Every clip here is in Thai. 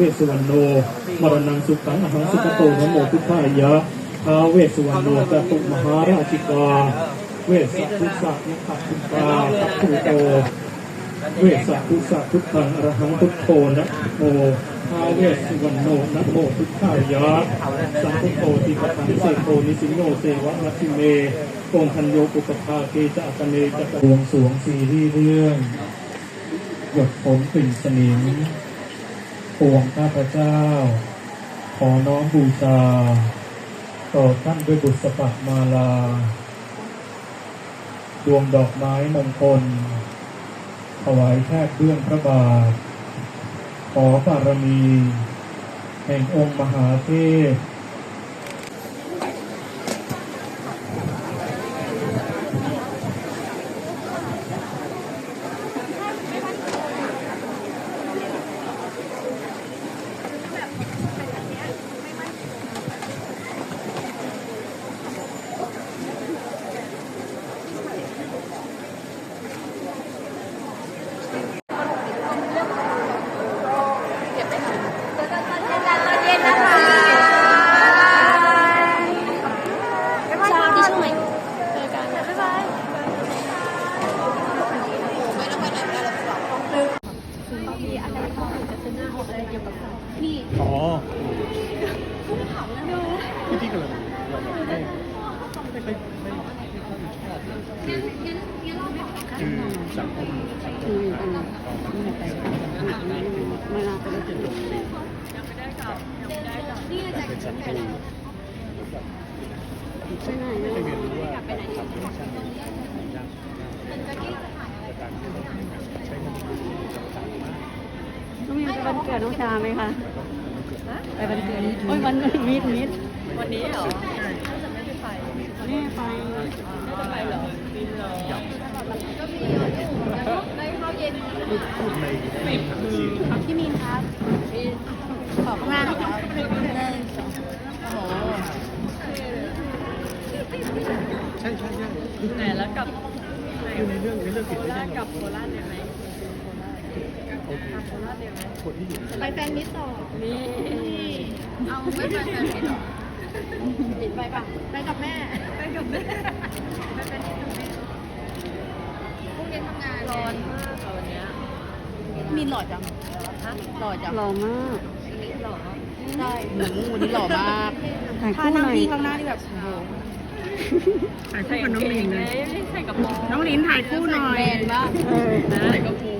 เวสสุวรรณโน มรณังสุขังอหังสุขโตนโมพุทธายะท้าเวสสุวรรณโนจตุมหาราชิกา เวสสัทุสันิขัตุตาทัพพุโต เวสสัทุสักทุกขังอรหังพุทโธนะโมท้าเวสสุวรรณโนนะโมพุทธายะ สัมพุโธติปตังเสโตนิสิโนเสวะนัติเมองค์พันโยปุปภาเกจะอัตเนจะบวงสวงซีรีส์เรื่อง หยดผมกลิ่นสนิม ปวงข้าพเจ้า ขอน้อมบูชา ต่อท่านด้วยบุษบกมาลา ดวงดอกไม้มงคล ถวายแทบเบื้องพระบาท ขอบารมี แห่งองค์มหาเทพ ชาที่ช่วยเจอกันบ๊ายบาย อ๋อที่ที่กำลังไม่ไม่ค่อยไม่ไม่ค่อยชอบคือคือสังคมสังคมของไม่น่าจะลงเป็นสังคมไม่ได้เรียนรู้ว่าการทำให้ช่างยากแต่การที่เราใช้เงินต่างมาก น้องมีไป วันเกิดน้องชาไหมคะไปวันเกิดโอ้ยวันมิดมิดวันนี้เหรอแม่ไปจะไปเหรอได้ข้าวเย็นพูดในในซีนพี่มีนครับขอบคุณมากครับหนึ่งสองโอ้โหใช่ใช่ใช่ไหนแล้วกลับคือในเรื่องในเรื่องติดไม่ได้กลับโคราชได้ไหมโอเคคนที่อยู่ ไปแฟนมิตรต่อนี่เอาไม่ไปแฟนมิสตรหรอไปปะไปกับแม่ ไปกับแม่ไปแฟนมิตรกับแม่พรุ่งนี้ทำงานร้อนมากค่ะวันเนี้ยมีหล่อจังฮะหล่อจังหล่อมากหล่อใช่หนูวันนี้หล่อมากถ่ายถ้าคู่หนั่งน่อยพี่ข้างหน้านี่แบบโอ้โหถ่ายคู่กับน้องลินเลยใส่กระโปรงน้องลินถ่ายคู่หน่อยแมนมากเออใส่กระโปรง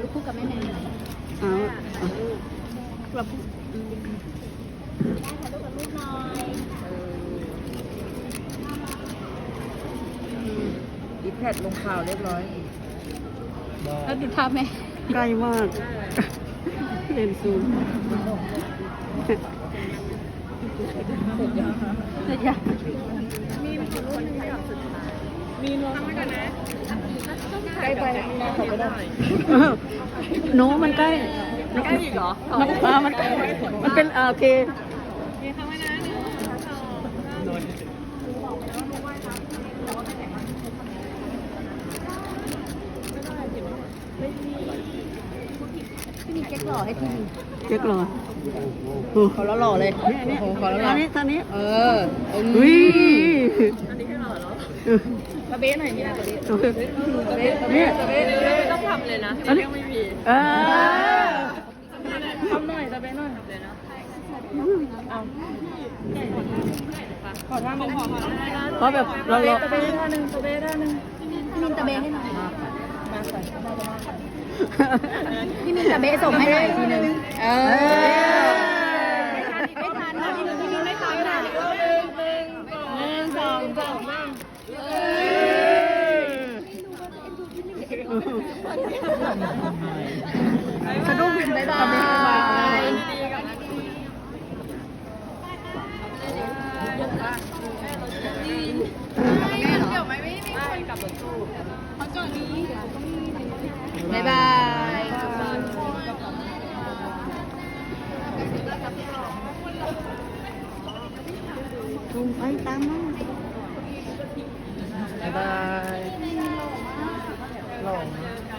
ยคู่กับผมเองงอบางงอแม่ไหมงอแม่ขึ้นแม่กูก็ร้อยใช่แหมขอลูกคู่กับแม่แนนเอาเอาแบบคู่อีแพดลงข่าวเรียบร้อย แล้วดูภาพแม่ใกล้มากเล่นซูมเสร็จยังใกล้ไปมา เขาก็ได้หนูมันใกล้มันใกล้อีกเหรอมันอ่ามันใกล้มันเป็นอ่าโอเคพี่มีเก๊กหล่อให้พี่มีเจ๊กหล่อเขาแล้วหล่อเลยเนี่ยเนี่ยโอ้โหเขาแล้วหล่ท่าอนี้ท่านี้เออเอออุ้ย ตะเบ้หน่อยมีนะตะเบ้โอเคตะเบ้ตะเบ้เนี่ยตะเบ้ไม่ต้องทำเลยนะอันนี้ไม่มีเออทำหน่อยตะเบ้หน่อยเอาขอท่าหนึ่งขอท่าหนึ่งเพราะแบบเราเราตะเบ้ท่าหนึ่งตะเบ้ท่าหนึ่งพี่มินตะเบให้หน่อยมาใส่พี่มินตะเบส่งให้หน่อยทีนึงเออ สะดุ้งบ๊ายบายบ๊ายบายทุ่งไปตามมา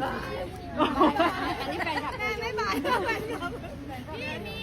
แฟนคลับแม่ไม่บายแฟนคลับพี่มี